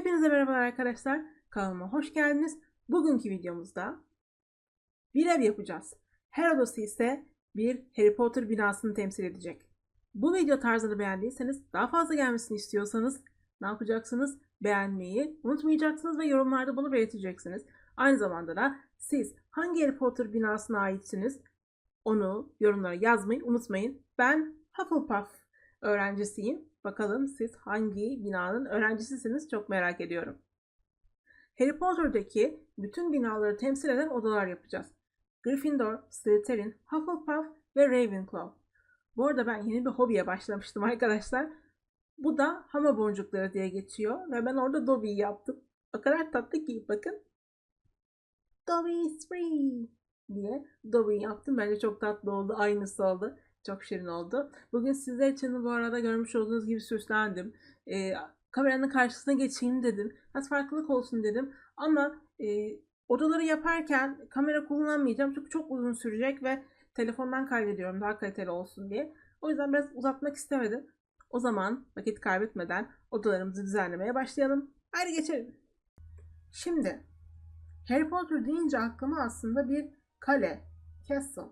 Hepinize merhaba arkadaşlar. Kanalıma hoş geldiniz. Bugünkü videomuzda bir ev yapacağız. Her odası ise bir Harry Potter binasını temsil edecek. Bu video tarzını beğendiyseniz, daha fazla gelmesini istiyorsanız ne yapacaksınız? Beğenmeyi unutmayacaksınız ve yorumlarda bunu belirteceksiniz. Aynı zamanda da siz hangi Harry Potter binasına aitsiniz? Onu yorumlara yazmayı unutmayın. Ben Hufflepuff öğrencisiyim. Bakalım siz hangi binanın öğrencisisiniz çok merak ediyorum. Harry Potter'daki bütün binaları temsil eden odalar yapacağız. Gryffindor, Slytherin, Hufflepuff ve Ravenclaw. Bu arada ben yeni bir hobiye başlamıştım arkadaşlar. Bu da hama boncukları diye geçiyor ve ben orada Dobby'yi yaptım. O kadar tatlı ki bakın. Dobby is free diye Dobby'yi yaptım. Bence çok tatlı oldu. Aynısı oldu. Çok şirin oldu. Bugün sizler için bu arada görmüş olduğunuz gibi süslendim. Ee, kameranın karşısına geçeyim dedim. Biraz farklılık olsun dedim. Ama e, odaları yaparken kamera kullanmayacağım. Çünkü çok uzun sürecek ve telefondan kaydediyorum daha kaliteli olsun diye. O yüzden biraz uzatmak istemedim. O zaman vakit kaybetmeden odalarımızı düzenlemeye başlayalım. Haydi geçelim. Şimdi Harry Potter deyince aklıma aslında bir kale, castle,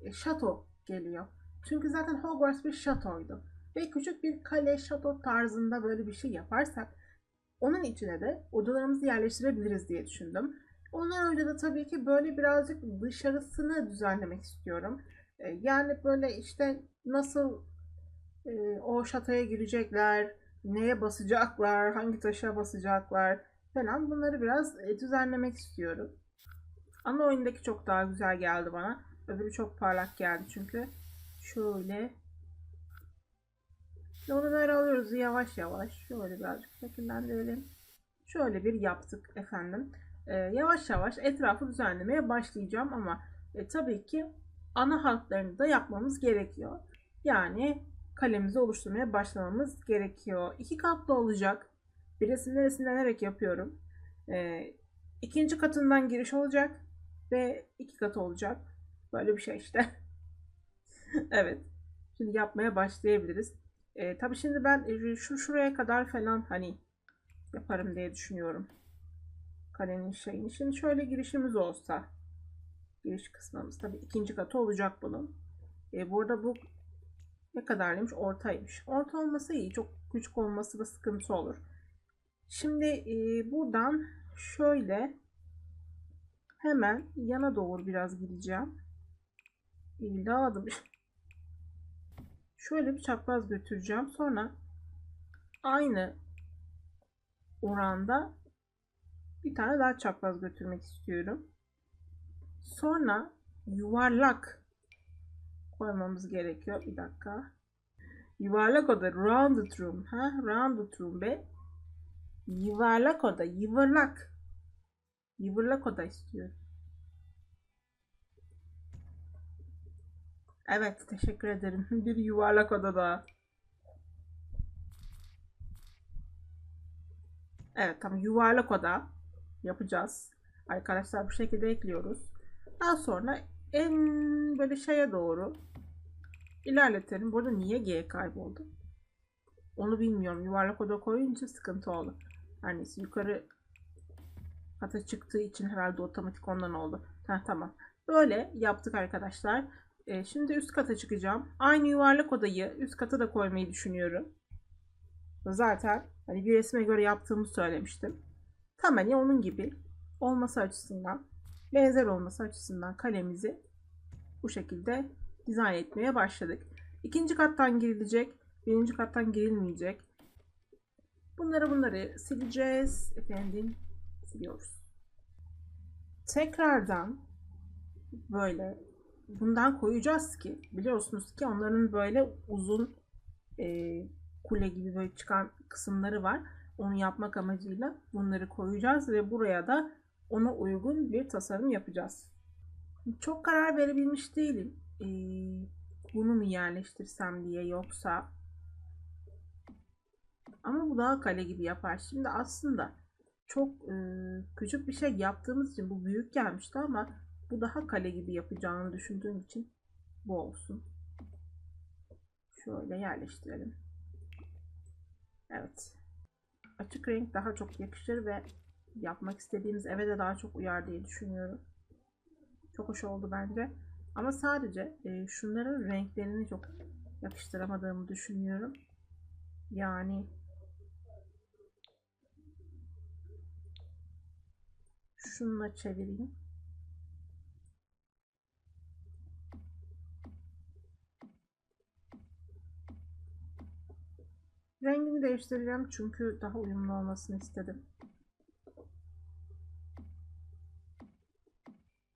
e, şato geliyor. Çünkü zaten Hogwarts bir şatoydu. Ve küçük bir kale, şato tarzında böyle bir şey yaparsak onun içine de odalarımızı yerleştirebiliriz diye düşündüm. Ondan önce de tabii ki böyle birazcık dışarısını düzenlemek istiyorum. E, yani böyle işte nasıl e, o şatoya girecekler, neye basacaklar, hangi taşa basacaklar falan bunları biraz e, düzenlemek istiyorum. Ana oyundaki çok daha güzel geldi bana. Öbürü çok parlak geldi çünkü. Şöyle. Onu böyle alıyoruz yavaş yavaş. Şöyle birazcık şekillendirelim. Şöyle bir yaptık efendim. Ee, yavaş yavaş etrafı düzenlemeye başlayacağım ama e, tabii ki ana hatlarını da yapmamız gerekiyor. Yani kalemizi oluşturmaya başlamamız gerekiyor. İki katlı olacak. Birisini neresinden yapıyorum. Ee, ikinci katından giriş olacak ve iki katı olacak. Böyle bir şey işte. evet. Şimdi yapmaya başlayabiliriz. Ee, tabii şimdi ben e, şu şuraya kadar falan hani yaparım diye düşünüyorum. Kalenin şeyini. Şimdi şöyle girişimiz olsa. Giriş kısmımız. Tabii ikinci katı olacak bunun. Ee, burada bu ne kadarmış? Ortaymış. Orta olması iyi. Çok küçük olması da sıkıntı olur. Şimdi e, buradan şöyle hemen yana doğru biraz gideceğim. İmdadım. Şöyle bir çapraz götüreceğim. Sonra aynı oranda bir tane daha çapraz götürmek istiyorum. Sonra yuvarlak koymamız gerekiyor. Bir dakika. Yuvarlak oda. Rounded room. Ha? Rounded room be. Yuvarlak oda. Yuvarlak. Yuvarlak oda istiyorum. Evet, teşekkür ederim. Bir yuvarlak odada. Evet, tamam. Yuvarlak oda yapacağız. Arkadaşlar bu şekilde ekliyoruz. Daha sonra en böyle şeye doğru ilerletelim. Burada niye G kayboldu? Onu bilmiyorum. Yuvarlak oda koyunca sıkıntı oldu. Her neyse yukarı kata çıktığı için herhalde otomatik ondan oldu. Heh, tamam. Böyle yaptık arkadaşlar. E, şimdi üst kata çıkacağım. Aynı yuvarlak odayı üst kata da koymayı düşünüyorum. Zaten hani bir resme göre yaptığımı söylemiştim. Tam hani onun gibi olması açısından, benzer olması açısından kalemizi bu şekilde dizayn etmeye başladık. İkinci kattan girilecek, birinci kattan girilmeyecek. Bunları bunları sileceğiz. Efendim siliyoruz. Tekrardan böyle bundan koyacağız ki biliyorsunuz ki onların böyle uzun e, kule gibi böyle çıkan kısımları var. Onu yapmak amacıyla bunları koyacağız ve buraya da ona uygun bir tasarım yapacağız. Çok karar verebilmiş değilim. E, bunu mu yerleştirsem diye yoksa ama bu daha kale gibi yapar. Şimdi aslında çok e, küçük bir şey yaptığımız için bu büyük gelmişti ama bu daha kale gibi yapacağını düşündüğüm için bu olsun. Şöyle yerleştirelim. Evet. açık renk daha çok yakışır ve yapmak istediğimiz eve de daha çok uyar diye düşünüyorum. Çok hoş oldu bence. Ama sadece e, şunların renklerini çok yakıştıramadığımı düşünüyorum. Yani şununla çevireyim. Rengini değiştireceğim çünkü daha uyumlu olmasını istedim.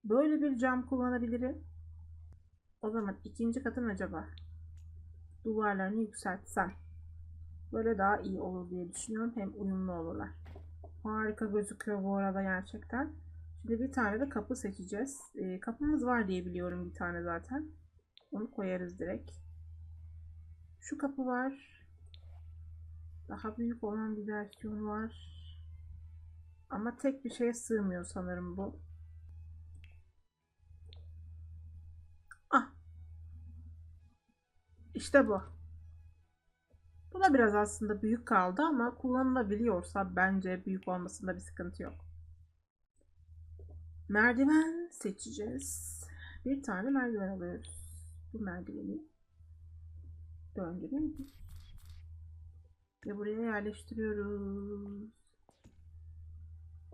Böyle bir cam kullanabilirim. O zaman ikinci katın acaba duvarlarını yükseltsem böyle daha iyi olur diye düşünüyorum. Hem uyumlu olurlar. Harika gözüküyor bu arada gerçekten. Şimdi bir tane de kapı seçeceğiz. E, kapımız var diye biliyorum bir tane zaten. Onu koyarız direkt. Şu kapı var. Daha büyük olan bir versiyon var. Ama tek bir şeye sığmıyor sanırım bu. Ah. İşte bu. Bu da biraz aslında büyük kaldı ama kullanılabiliyorsa bence büyük olmasında bir sıkıntı yok. Merdiven seçeceğiz. Bir tane merdiven alıyoruz. Bu merdiveni döndürüyoruz. Ve buraya yerleştiriyoruz.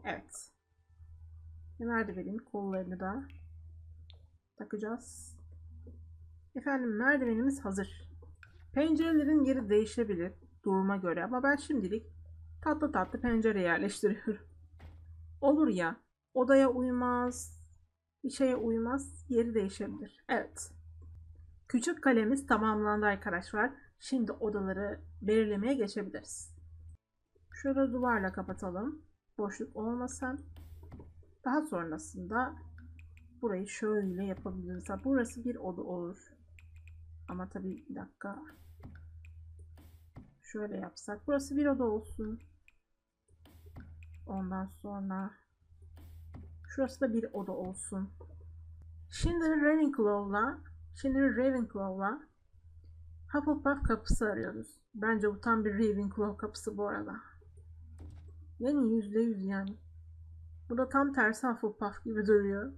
Evet. Ve merdivenin kollarını da takacağız. Efendim merdivenimiz hazır. Pencerelerin yeri değişebilir duruma göre ama ben şimdilik tatlı tatlı pencere yerleştiriyorum. Olur ya odaya uymaz, bir şeye uymaz, yeri değişebilir. Evet. Küçük kalemiz tamamlandı arkadaşlar. Şimdi odaları belirlemeye geçebiliriz. Şurada duvarla kapatalım. Boşluk olmasın. Daha sonrasında burayı şöyle yapabiliriz. Burası bir oda olur. Ama tabii bir dakika. Şöyle yapsak. Burası bir oda olsun. Ondan sonra şurası da bir oda olsun. Şimdi Ravenclaw'la şimdi Ravenclaw'la Hufflepuff kapısı arıyoruz. Bence bu tam bir Ravenclaw kapısı bu arada. Yani yüzde yüz yani. Bu da tam tersi Hufflepuff gibi duruyor.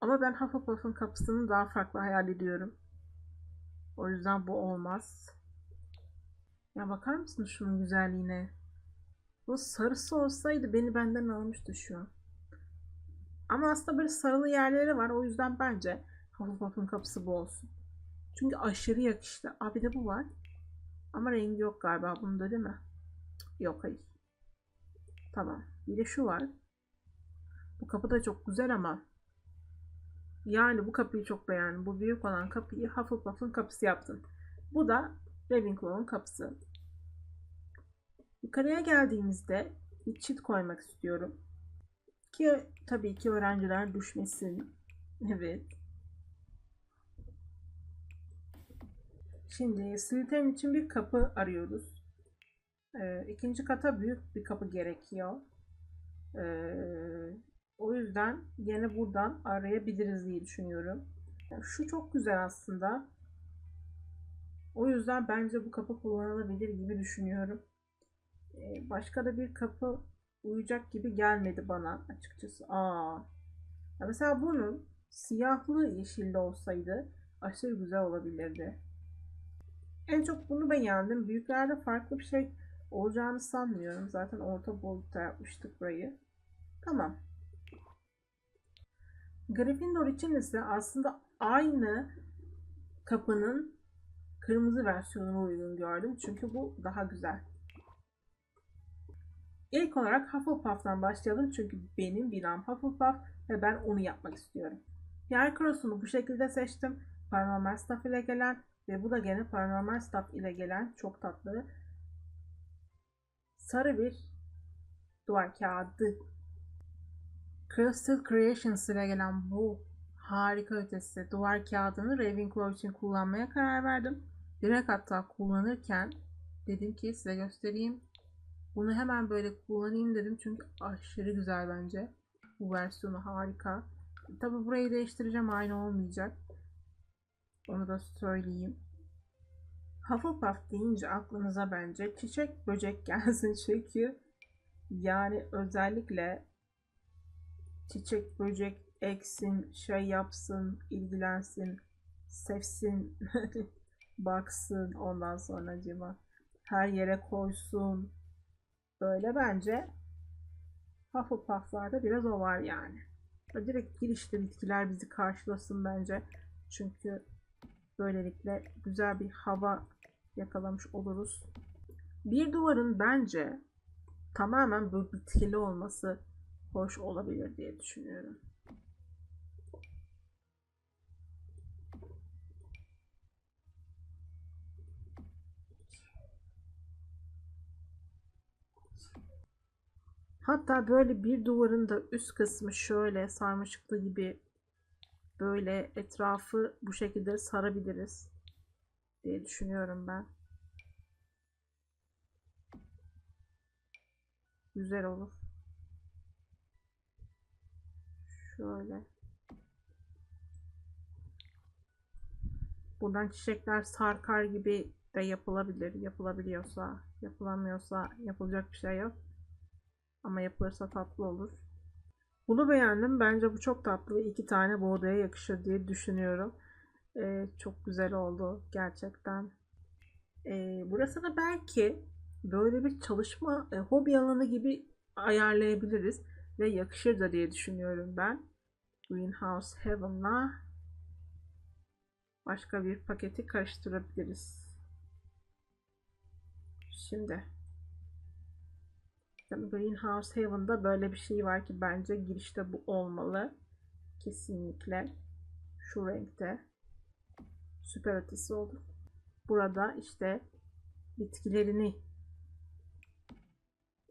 Ama ben Hufflepuff'un kapısını daha farklı hayal ediyorum. O yüzden bu olmaz. Ya bakar mısınız şunun güzelliğine? Bu sarısı olsaydı beni benden almıştı şu an. Ama aslında böyle sarılı yerleri var. O yüzden bence Hufflepuff'un kapısı bu olsun. Çünkü aşırı yakıştı. Abi de bu var. Ama rengi yok galiba bunda değil mi? Yok hayır. Tamam. Bir de şu var. Bu kapı da çok güzel ama yani bu kapıyı çok beğendim. Bu büyük olan kapıyı Hufflepuff'un kapısı yaptım. Bu da Ravenclaw'un kapısı. Yukarıya geldiğimizde bir çit koymak istiyorum. Ki tabii ki öğrenciler düşmesin. Evet. Şimdi Slytherin için bir kapı arıyoruz. Ee, ikinci kata büyük bir kapı gerekiyor. Ee, o yüzden yine buradan arayabiliriz diye düşünüyorum. Yani şu çok güzel aslında. O yüzden bence bu kapı kullanılabilir gibi düşünüyorum. Ee, başka da bir kapı uyacak gibi gelmedi bana açıkçası. Aa. Ya mesela bunun siyahlı yeşilli olsaydı aşırı güzel olabilirdi. En çok bunu beğendim. Büyüklerde farklı bir şey olacağını sanmıyorum. Zaten orta boyutta yapmıştık burayı. Tamam. Gryffindor için ise aslında aynı kapının kırmızı versiyonuna uygun gördüm. Çünkü bu daha güzel. İlk olarak Hufflepuff'tan başlayalım. Çünkü benim binam Hufflepuff ve ben onu yapmak istiyorum. Yer cross'unu bu şekilde seçtim. Staff ile gelen ve bu da gene Paranormal Staff ile gelen çok tatlı sarı bir duvar kağıdı Crystal Creations ile gelen bu harika ötesi duvar kağıdını Ravenclaw için kullanmaya karar verdim. Direkt hatta kullanırken dedim ki size göstereyim. Bunu hemen böyle kullanayım dedim çünkü aşırı güzel bence. Bu versiyonu harika. Tabi burayı değiştireceğim aynı olmayacak. Onu da söyleyeyim. Hufflepuff deyince aklınıza bence çiçek böcek gelsin çünkü yani özellikle çiçek böcek eksin, şey yapsın, ilgilensin, sevsin, baksın ondan sonra acaba her yere koysun. Böyle bence Hufflepuff'larda biraz o var yani. Direkt girişte bitkiler bizi karşılasın bence. Çünkü böylelikle güzel bir hava yakalamış oluruz. Bir duvarın bence tamamen bu bitkili olması hoş olabilir diye düşünüyorum. Hatta böyle bir duvarın da üst kısmı şöyle sarmaşıklı gibi böyle etrafı bu şekilde sarabiliriz diye düşünüyorum ben. Güzel olur. Şöyle. Buradan çiçekler sarkar gibi de yapılabilir. Yapılabiliyorsa, yapılamıyorsa yapılacak bir şey yok. Ama yapılırsa tatlı olur. Bunu beğendim. Bence bu çok tatlı ve iki tane bu yakışır diye düşünüyorum. Ee, çok güzel oldu gerçekten. Ee, burası da belki böyle bir çalışma, e, hobi alanı gibi ayarlayabiliriz. Ve yakışır da diye düşünüyorum ben. Greenhouse Heaven'la başka bir paketi karıştırabiliriz. Şimdi Greenhouse Heaven'da böyle bir şey var ki bence girişte bu olmalı. Kesinlikle. Şu renkte. Süper ötesi olur. Burada işte bitkilerini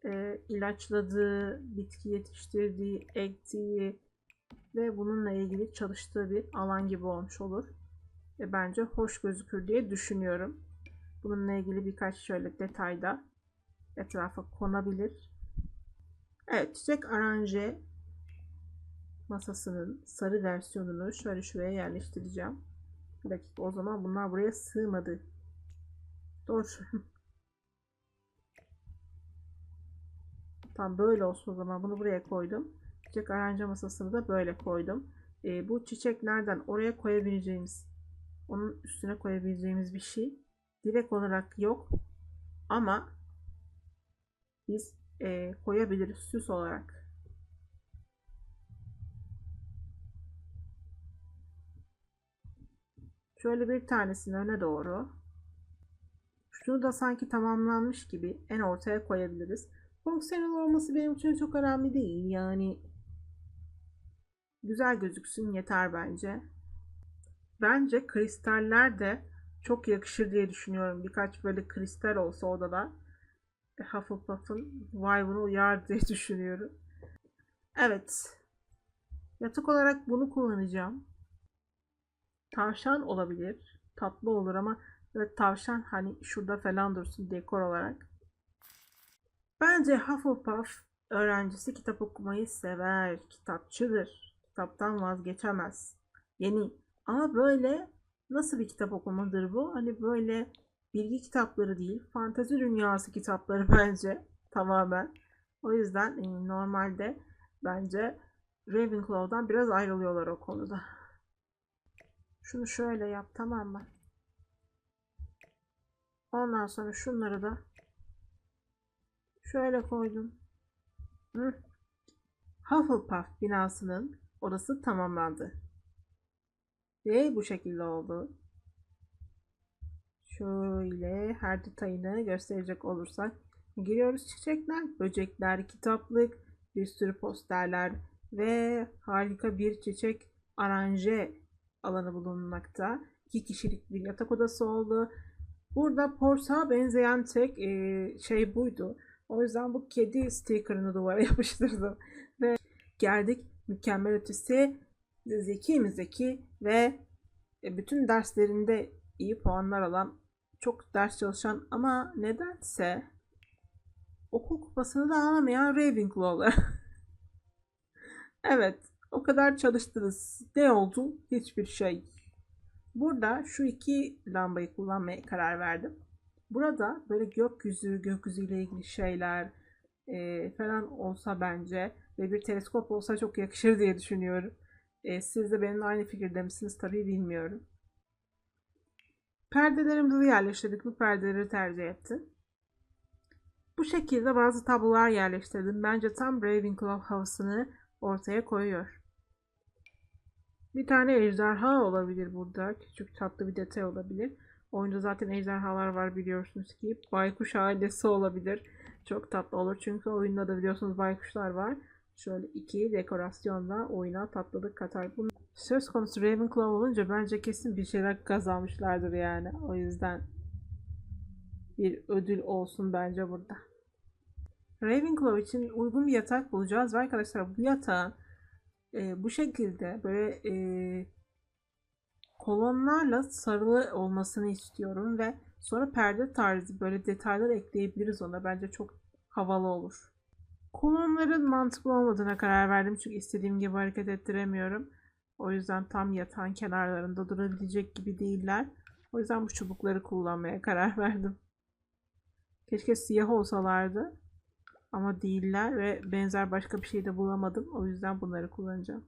e, ilaçladığı, bitki yetiştirdiği, ektiği ve bununla ilgili çalıştığı bir alan gibi olmuş olur. Ve bence hoş gözükür diye düşünüyorum. Bununla ilgili birkaç şöyle detayda etrafa konabilir. Evet, çiçek aranje masasının sarı versiyonunu şöyle şuraya yerleştireceğim. Bir dakika o zaman bunlar buraya sığmadı. Doğru. Tam böyle olsun o zaman. Bunu buraya koydum. Çiçek aranje masasını da böyle koydum. E, bu çiçeklerden oraya koyabileceğimiz, onun üstüne koyabileceğimiz bir şey direkt olarak yok. Ama biz e, koyabiliriz süs olarak. Şöyle bir tanesini öne doğru. Şunu da sanki tamamlanmış gibi en ortaya koyabiliriz. Fonksiyonel olması benim için çok önemli değil. Yani güzel gözüksün yeter bence. Bence kristaller de çok yakışır diye düşünüyorum. Birkaç böyle kristal olsa odada Hufflepuff'ın vibe'ını uyar diye düşünüyorum. Evet. Yatak olarak bunu kullanacağım. Tavşan olabilir. Tatlı olur ama evet tavşan hani şurada falan dursun dekor olarak. Bence Hufflepuff öğrencisi kitap okumayı sever. Kitapçıdır. Kitaptan vazgeçemez. Yeni. Ama böyle nasıl bir kitap okumadır bu? Hani böyle bilgi kitapları değil, fantezi dünyası kitapları bence tamamen. O yüzden e, normalde bence Ravenclaw'dan biraz ayrılıyorlar o konuda. Şunu şöyle yap tamam mı? Ondan sonra şunları da şöyle koydum. Hı. Hufflepuff binasının odası tamamlandı. Ve bu şekilde oldu. Şöyle her detayını gösterecek olursak. Giriyoruz çiçekler, böcekler, kitaplık, bir sürü posterler ve harika bir çiçek aranje alanı bulunmakta. İki kişilik bir yatak odası oldu. Burada porsağa benzeyen tek e, şey buydu. O yüzden bu kedi stickerını duvara yapıştırdım. Ve geldik mükemmel ötesi zeki mi zeki ve e, bütün derslerinde iyi puanlar alan çok ders çalışan ama nedense okul kupasını da alamayan Ravenclaw'lar. evet o kadar çalıştınız. Ne oldu? Hiçbir şey. Burada şu iki lambayı kullanmaya karar verdim. Burada böyle gökyüzü, gökyüzüyle ilgili şeyler e, falan olsa bence ve bir teleskop olsa çok yakışır diye düşünüyorum. E, siz de benimle aynı fikirde misiniz tabii bilmiyorum. Perdelerimizi de yerleştirdik. Bu perdeleri tercih ettim. Bu şekilde bazı tablolar yerleştirdim. Bence tam Ravenclaw havasını ortaya koyuyor. Bir tane ejderha olabilir burada. Küçük tatlı bir detay olabilir. Oyunda zaten ejderhalar var biliyorsunuz ki. Baykuş ailesi olabilir. Çok tatlı olur. Çünkü oyunda da biliyorsunuz baykuşlar var. Şöyle iki dekorasyonla oyuna tatlılık katar. Bunun söz konusu Ravenclaw olunca bence kesin bir şeyler kazanmışlardır yani. O yüzden bir ödül olsun bence burada. Ravenclaw için uygun bir yatak bulacağız ve arkadaşlar bu yatağın e, bu şekilde böyle e, kolonlarla sarılı olmasını istiyorum ve sonra perde tarzı böyle detaylar ekleyebiliriz ona. Bence çok havalı olur. Kolonların mantıklı olmadığına karar verdim çünkü istediğim gibi hareket ettiremiyorum. O yüzden tam yatağın kenarlarında durabilecek gibi değiller. O yüzden bu çubukları kullanmaya karar verdim. Keşke siyah olsalardı. Ama değiller ve benzer başka bir şey de bulamadım. O yüzden bunları kullanacağım.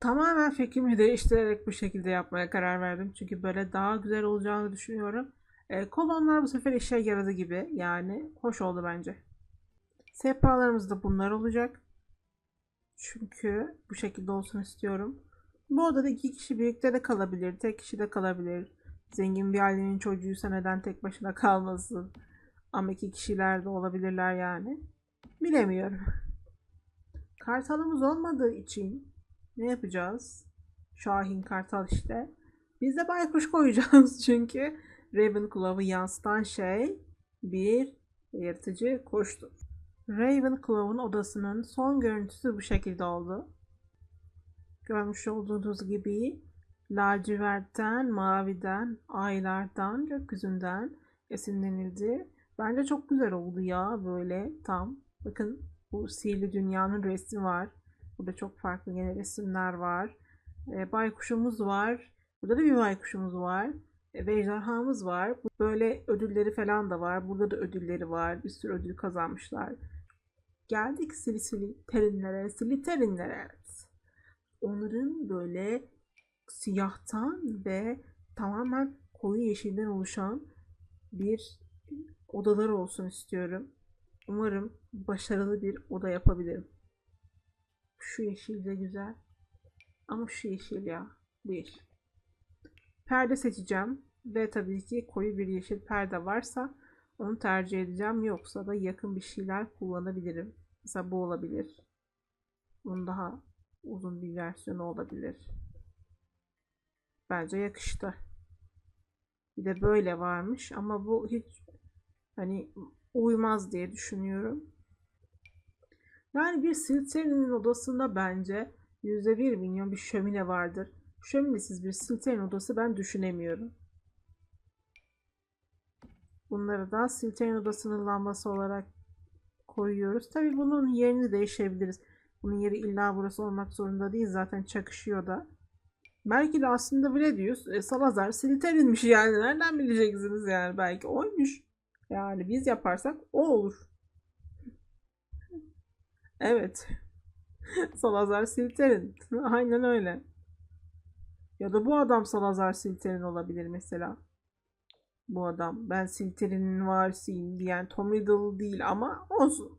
Tamamen fikrimi değiştirerek bu şekilde yapmaya karar verdim. Çünkü böyle daha güzel olacağını düşünüyorum. E, kolonlar bu sefer işe yaradı gibi. Yani hoş oldu bence. Sehpalarımız da bunlar olacak. Çünkü bu şekilde olsun istiyorum. Bu odada iki kişi birlikte de kalabilir. Tek kişi de kalabilir. Zengin bir ailenin çocuğuysa neden tek başına kalmasın? Ama iki kişiler de olabilirler yani. Bilemiyorum. Kartalımız olmadığı için ne yapacağız? Şahin kartal işte. Biz de baykuş koyacağız çünkü Ravenclaw'ı yansıtan şey bir yırtıcı kuştur. Ravenclaw'un odasının son görüntüsü bu şekilde oldu. Görmüş olduğunuz gibi lacivertten, maviden, aylardan, gökyüzünden esinlenildi. Bence çok güzel oldu ya böyle tam. Bakın bu sihirli dünyanın resmi var. Burada çok farklı yine resimler var. E, baykuşumuz var. Burada da bir baykuşumuz var. E, ve ejderhamız var. Böyle ödülleri falan da var. Burada da ödülleri var. Bir sürü ödül kazanmışlar. Geldik sili sili terinlere. Sili terinlere evet. Onların böyle siyahtan ve tamamen koyu yeşilden oluşan bir odalar olsun istiyorum. Umarım başarılı bir oda yapabilirim. Şu yeşil de güzel. Ama şu yeşil ya. Bu yeşil. Perde seçeceğim. Ve tabii ki koyu bir yeşil perde varsa onu tercih edeceğim. Yoksa da yakın bir şeyler kullanabilirim. Mesela bu olabilir. Bunun daha uzun bir versiyonu olabilir. Bence yakıştı. Bir de böyle varmış ama bu hiç hani uymaz diye düşünüyorum. Yani bir Slytherin'in odasında bence %1 milyon bir şömine vardır. Şöminesiz bir Slytherin odası ben düşünemiyorum. Bunları da Slytherin odasının lambası olarak koyuyoruz. Tabi bunun yerini değişebiliriz. Bunun yeri illa burası olmak zorunda değil. Zaten çakışıyor da. Belki de aslında Vladius e, Salazar Slytherin'miş yani. Nereden bileceksiniz yani? Belki oymuş. Yani biz yaparsak o olur. Evet. Salazar Slytherin. Aynen öyle. Ya da bu adam Salazar Slytherin olabilir mesela. Bu adam. Ben Slytherin'in varisiyim diyen Tom Riddle değil ama olsun.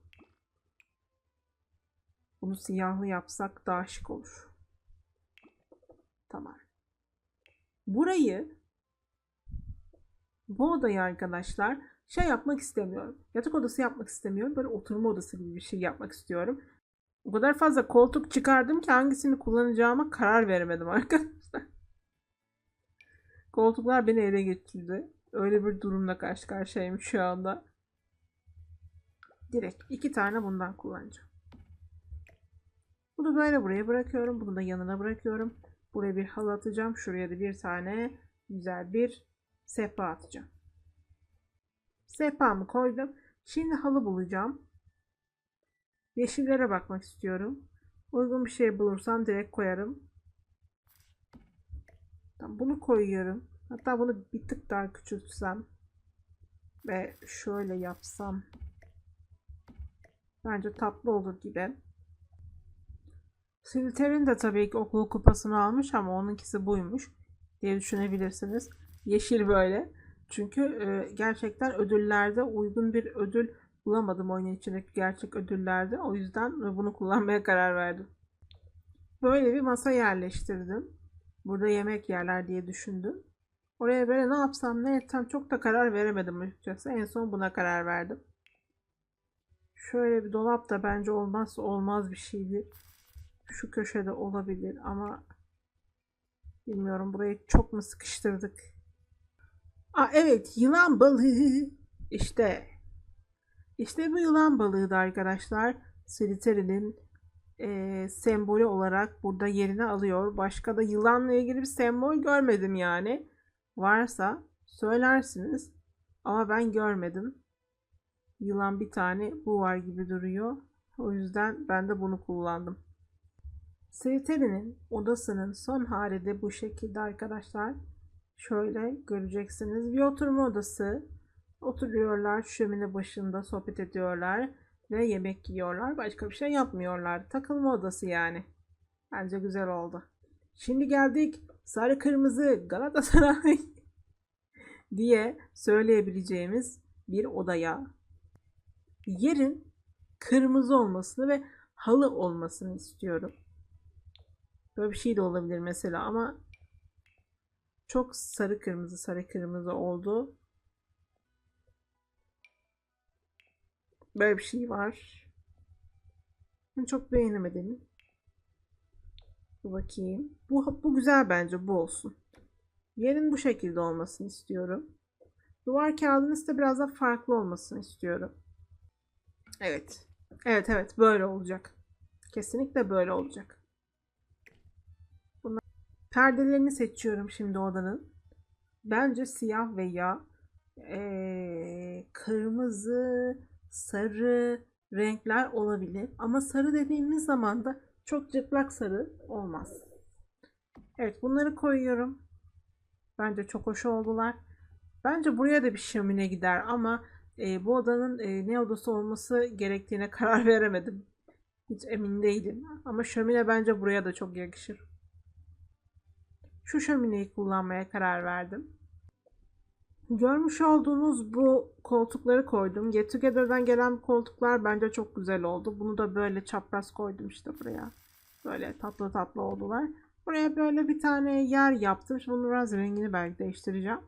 Bunu siyahlı yapsak daha şık olur. Tamam. Burayı bu odayı arkadaşlar şey yapmak istemiyorum. Yatak odası yapmak istemiyorum. Böyle oturma odası gibi bir şey yapmak istiyorum. O kadar fazla koltuk çıkardım ki hangisini kullanacağıma karar veremedim arkadaşlar. Koltuklar beni ele geçirdi. Öyle bir durumla karşı karşıyayım şu anda. Direkt iki tane bundan kullanacağım. Bunu böyle buraya bırakıyorum. Bunu da yanına bırakıyorum. Buraya bir halı atacağım. Şuraya da bir tane güzel bir sehpa atacağım. Sehpamı koydum. Şimdi halı bulacağım. Yeşillere bakmak istiyorum. Uygun bir şey bulursam direkt koyarım. Bunu koyuyorum. Hatta bunu bir tık daha küçültsem ve şöyle yapsam bence tatlı olur gibi. Slytherin de tabii ki okul kupasını almış ama onunkisi buymuş diye düşünebilirsiniz. Yeşil böyle. Çünkü e, gerçekten ödüllerde uygun bir ödül bulamadım oyunun içindeki gerçek ödüllerde. O yüzden bunu kullanmaya karar verdim. Böyle bir masa yerleştirdim. Burada yemek yerler diye düşündüm. Oraya böyle ne yapsam ne etsem çok da karar veremedim açıkçası. En son buna karar verdim. Şöyle bir dolap da bence olmazsa olmaz bir şeydir. Şu köşede olabilir ama bilmiyorum burayı çok mu sıkıştırdık. Aa evet yılan balığı. İşte. İşte bu yılan balığıydı arkadaşlar. Slytherin'in e, sembolü olarak burada yerini alıyor. Başka da yılanla ilgili bir sembol görmedim yani. Varsa söylersiniz. Ama ben görmedim. Yılan bir tane bu var gibi duruyor. O yüzden ben de bunu kullandım. Slytherin'in odasının son hali de bu şekilde arkadaşlar. Şöyle göreceksiniz. Bir oturma odası. Oturuyorlar şömine başında sohbet ediyorlar ve yemek yiyorlar. Başka bir şey yapmıyorlar. Takılma odası yani. Bence güzel oldu. Şimdi geldik sarı kırmızı Galatasaray diye söyleyebileceğimiz bir odaya. Yerin kırmızı olmasını ve halı olmasını istiyorum. Böyle bir şey de olabilir mesela ama çok sarı kırmızı sarı kırmızı oldu. Böyle bir şey var. Çok beğenemedim. Bir bakayım. Bu, bu güzel bence. Bu olsun. Yerin bu şekilde olmasını istiyorum. Duvar kağıdının ise biraz da farklı olmasını istiyorum. Evet. Evet evet böyle olacak. Kesinlikle böyle olacak. Bunlar... Perdelerini seçiyorum şimdi odanın. Bence siyah veya ee, kırmızı, sarı renkler olabilir. Ama sarı dediğimiz zaman da çok cıplak sarı olmaz. Evet bunları koyuyorum. Bence çok hoş oldular. Bence buraya da bir şömine gider ama e, bu odanın e, ne odası olması gerektiğine karar veremedim. Hiç emin değilim. Ama şömine bence buraya da çok yakışır. Şu şömineyi kullanmaya karar verdim. Görmüş olduğunuz bu koltukları koydum. Get Together'dan gelen koltuklar bence çok güzel oldu. Bunu da böyle çapraz koydum işte buraya. Böyle tatlı tatlı oldular. Buraya böyle bir tane yer yaptım. Şimdi bunun biraz rengini belki değiştireceğim.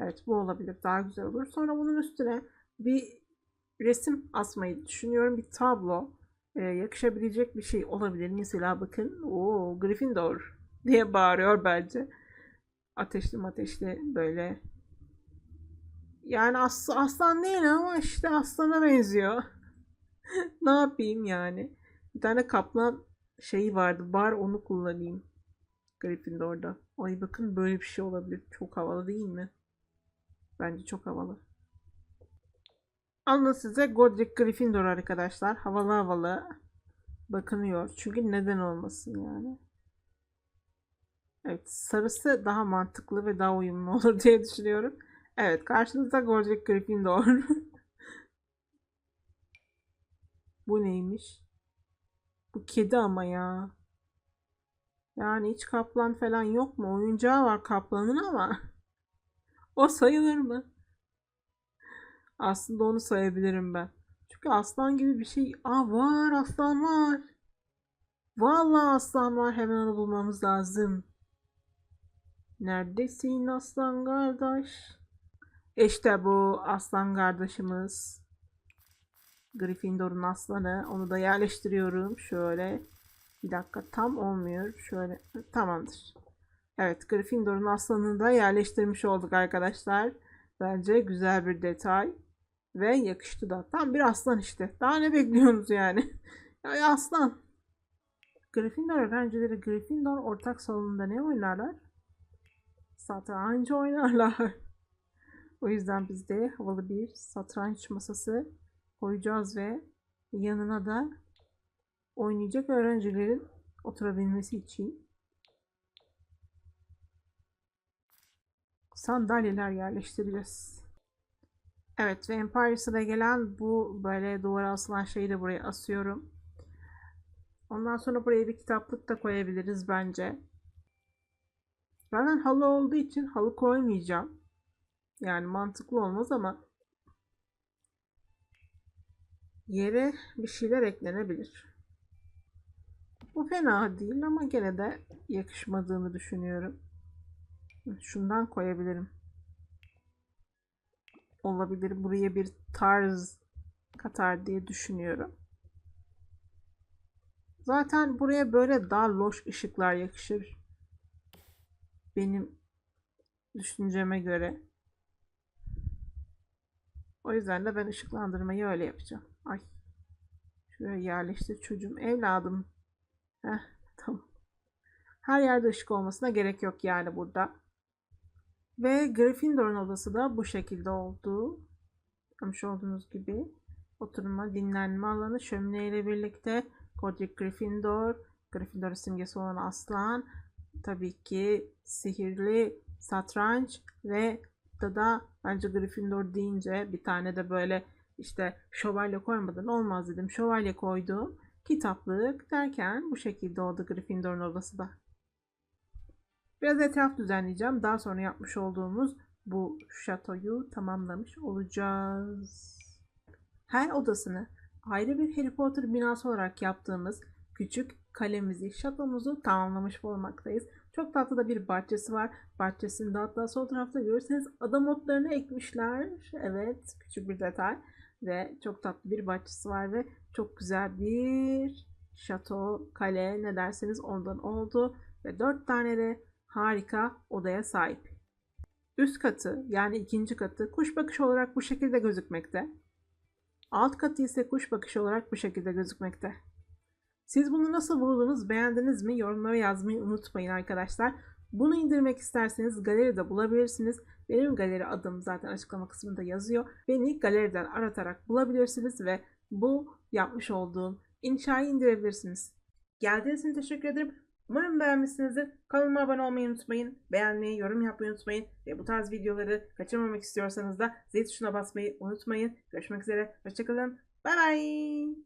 Evet bu olabilir. Daha güzel olur. Sonra bunun üstüne bir resim asmayı düşünüyorum. Bir tablo. Ee, yakışabilecek bir şey olabilir. Mesela bakın. o Gryffindor diye bağırıyor bence. Ateşli ateşli böyle yani as aslan değil ama işte aslana benziyor. ne yapayım yani? Bir tane kaplan şeyi vardı. Bar onu kullanayım. Gryffindor'da. Ay bakın böyle bir şey olabilir. Çok havalı değil mi? Bence çok havalı. Alın size Godric Gryffindor arkadaşlar. Havalı havalı bakınıyor. Çünkü neden olmasın yani. Evet sarısı daha mantıklı ve daha uyumlu olur diye düşünüyorum. Evet karşınızda Godric Gryffindor. Bu neymiş? Bu kedi ama ya. Yani hiç kaplan falan yok mu? Oyuncağı var kaplanın ama. o sayılır mı? Aslında onu sayabilirim ben. Çünkü aslan gibi bir şey. Aa var aslan var. Vallahi aslan var. Hemen onu bulmamız lazım. Neredesin aslan kardeş? İşte bu aslan kardeşimiz. Gryffindor'un aslanı. Onu da yerleştiriyorum. Şöyle. Bir dakika tam olmuyor. Şöyle. Tamamdır. Evet Gryffindor'un aslanını da yerleştirmiş olduk arkadaşlar. Bence güzel bir detay. Ve yakıştı da. Tam bir aslan işte. Daha ne bekliyorsunuz yani? ya aslan. Gryffindor öğrencileri Gryffindor ortak salonunda ne oynarlar? Satranç oynarlar. O yüzden biz de havalı bir satranç masası koyacağız ve yanına da oynayacak öğrencilerin oturabilmesi için sandalyeler yerleştireceğiz. Evet ve Empire sıra gelen bu böyle duvara asılan şeyi de buraya asıyorum. Ondan sonra buraya bir kitaplık da koyabiliriz bence. Zaten halı olduğu için halı koymayacağım. Yani mantıklı olmaz ama yere bir şeyler eklenebilir. Bu fena değil ama gene de yakışmadığını düşünüyorum. Şundan koyabilirim. Olabilir. Buraya bir tarz katar diye düşünüyorum. Zaten buraya böyle daha loş ışıklar yakışır. Benim düşünceme göre. O yüzden de ben ışıklandırmayı öyle yapacağım. Ay. Şuraya yerleştir çocuğum. Evladım. Heh, tamam. Her yerde ışık olmasına gerek yok yani burada. Ve Gryffindor'un odası da bu şekilde oldu. Görmüş olduğunuz gibi. Oturma, dinlenme alanı şömine ile birlikte Godric Gryffindor, Gryffindor'un simgesi olan aslan, tabii ki sihirli satranç ve da da bence Gryffindor deyince bir tane de böyle işte şövalye koymadan olmaz dedim. Şövalye koydum. Kitaplık derken bu şekilde oldu Gryffindor'un odası da. Biraz etraf düzenleyeceğim. Daha sonra yapmış olduğumuz bu şatoyu tamamlamış olacağız. Her odasını ayrı bir Harry Potter binası olarak yaptığımız küçük kalemizi, şatomuzu tamamlamış bulunmaktayız. Çok tatlı da bir bahçesi var. Bahçesinde hatta sol tarafta görürseniz adam otlarını ekmişler. Evet, küçük bir detay. Ve çok tatlı bir bahçesi var ve çok güzel bir şato, kale ne derseniz ondan oldu. Ve dört tane de harika odaya sahip. Üst katı yani ikinci katı kuş bakışı olarak bu şekilde gözükmekte. Alt katı ise kuş bakışı olarak bu şekilde gözükmekte. Siz bunu nasıl buldunuz, beğendiniz mi? Yorumlara yazmayı unutmayın arkadaşlar. Bunu indirmek isterseniz galeride bulabilirsiniz. Benim galeri adım zaten açıklama kısmında yazıyor. Beni galeriden aratarak bulabilirsiniz ve bu yapmış olduğum inşayı indirebilirsiniz. Geldiğiniz için teşekkür ederim. Umarım beğenmişsinizdir. Kanalıma abone olmayı unutmayın. Beğenmeyi, yorum yapmayı unutmayın. Ve bu tarz videoları kaçırmamak istiyorsanız da zil tuşuna basmayı unutmayın. Görüşmek üzere. Hoşçakalın. Bay bay.